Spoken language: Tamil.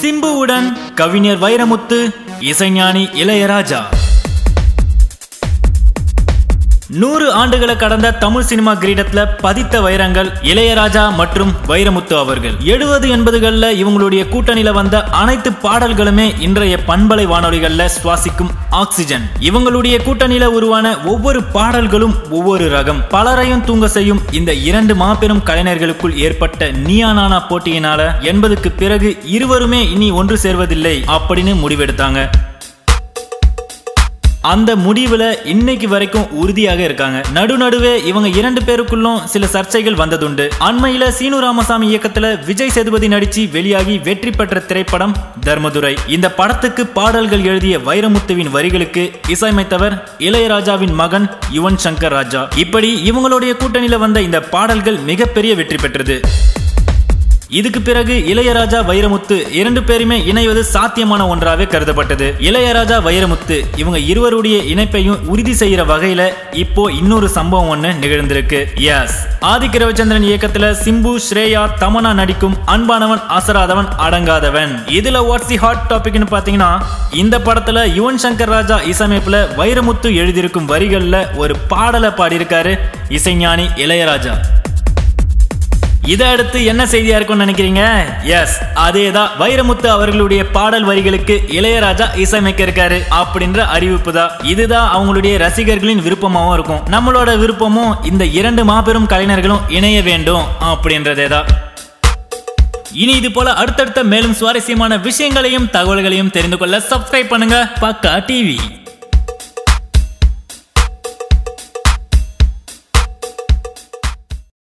சிம்புவுடன் கவிஞர் வைரமுத்து இசைஞானி இளையராஜா. நூறு ஆண்டுகளை கடந்த தமிழ் சினிமா கிரீடத்துல பதித்த வைரங்கள் இளையராஜா மற்றும் வைரமுத்து அவர்கள். எழுபது எண்பதுகள்ல இவங்களுடைய கூட்டணியில வந்த அனைத்து பாடல்களுமே இன்றைய பண்பலை வானொலிகள்ல சுவாசிக்கும் ஆக்சிஜன். இவங்களுடைய கூட்டணியில உருவான ஒவ்வொரு பாடல்களும் ஒவ்வொரு ரகம். பலரையும் தூங்க செய்யும் இந்த இரண்டு மாபெரும் கலைஞர்களுக்குள் ஏற்பட்ட நியானானா போட்டியினால எண்பதுக்கு பிறகு இருவருமே இனி ஒன்று சேர்வதில்லை அப்படின்னு முடிவெடுத்தாங்க. அந்த முடிவுல இன்னைக்கு வரைக்கும் உறுதியாக இருக்காங்க. நடுநடுவே இவங்க இரண்டு பேருக்குள்ளும் சில சர்ச்சைகள் வந்ததுண்டு. அண்மையில சீனு ராமசாமி இயக்கத்துல விஜய் சேதுபதி நடிச்சு வெளியாகி வெற்றி பெற்ற திரைப்படம் தர்மதுரை. இந்த படத்துக்கு பாடல்கள் எழுதிய வைரமுத்துவின் வரிகளுக்கு இசையமைத்தவர் இளையராஜாவின் மகன் யுவன் சங்கர் ராஜா. இப்படி இவங்களுடைய கூட்டணியில வந்த இந்த பாடல்கள் மிகப்பெரிய வெற்றி பெற்றது. இதுக்கு பிறகு இளையராஜா வைரமுத்து இரண்டு பேருமே இணைவது சாத்தியமான ஒன்றாவே கருதப்பட்டது. இளையராஜா வைரமுத்து இவங்க இருவருடைய இணைப்பையும் உறுதி செய்யற வகையில இப்போ இன்னொரு சம்பவம் ஒண்ணு நிகழ்ந்திருக்கு. எஸ் ஆதிக்க ரவிச்சந்திரன் இயக்கத்துல சிம்பு ஸ்ரேயா தமனா நடிக்கும் அன்பானவன் அசராதவன் அடங்காதவன். இதுல வாட்ஸ் தி ஹாட் டாபிக்னு பாத்தீங்கன்னா இந்த படத்துல யுவன் சங்கர் ராஜா இசையமைப்புல வைரமுத்து எழுதியிருக்கும் வரிகள்ல ஒரு பாடலை பாடியிருக்காரு இசைஞானி இளையராஜா. இதை அடுத்து என்ன செய்தியா இருக்கும்னு நினைக்கிறீங்க? எஸ் அதேதான். வைரமுத்து அவர்களுடைய பாடல் வரிகளுக்கு இளையராஜா இசையமைக்க இருக்காரு அப்படின்ற அறிவிப்பு தான். இதுதான் அவங்களுடைய ரசிகர்களின் விருப்பமாகவும் இருக்கும். நம்மளோட விருப்பமும் இந்த இரண்டு மாபெரும் கலைஞர்களும் இணைய வேண்டும் அப்படின்றதே தான். இனி இது போல அடுத்தடுத்த மேலும் சுவாரஸ்யமான விஷயங்களையும் தகவல்களையும் தெரிந்து கொள்ள சப்ஸ்கிரைப் பண்ணுங்க. பக்கா டிவி